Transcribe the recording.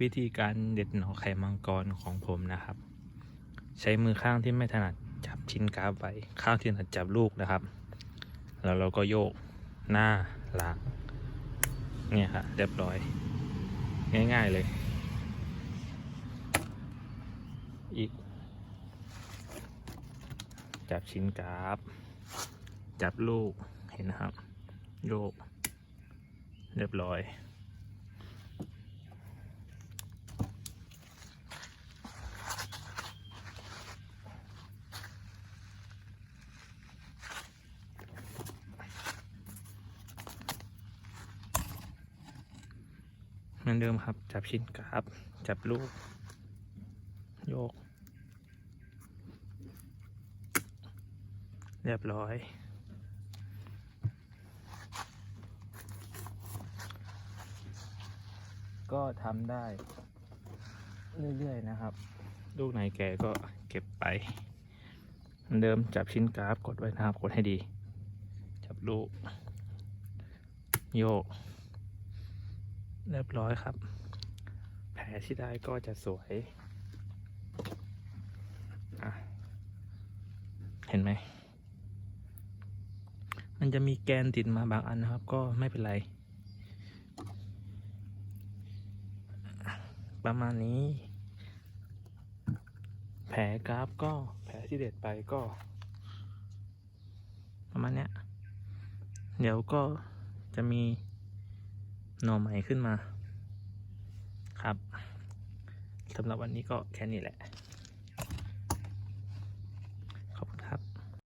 วิธีการเด็ดหน่อไข่มังกรของผมนะครับ ใช้มือข้างที่ไม่ถนัดจับชิ้นกราฟไว้ข้างที่ถนัดจับลูกนะครับ แล้วเราก็โยกหน้าหลังเนี่ยครับเรียบร้อย ง่าย ๆเลย อีก จับชิ้นกราฟ จับลูกเห็นนะครับ โยก เรียบร้อย มือนเดิมครับ จับชิ้นกราฟจับลูก โยก เรียบร้อย ก็ทำได้ เรื่อย ๆ นะครับ ลูกไหนแก่ก็เก็บไปเหมือนเดิมจับชิ้นกราฟกดไว้นะครับ กดให้ดี จับลูก โยก เรียบร้อยครับ แผลที่ได้ก็จะสวย เห็นไหม มันจะมีแกนติดมาบางอันนะครับ ก็ไม่เป็นไร ประมาณนี้ แผลกราฟก็แผลที่เด็ดไปก็ ประมาณเนี้ย เดี๋ยวก็จะมี หน่อใหม่ขึ้นมาครับสำหรับวันนี้ก็แค่นี้แหละ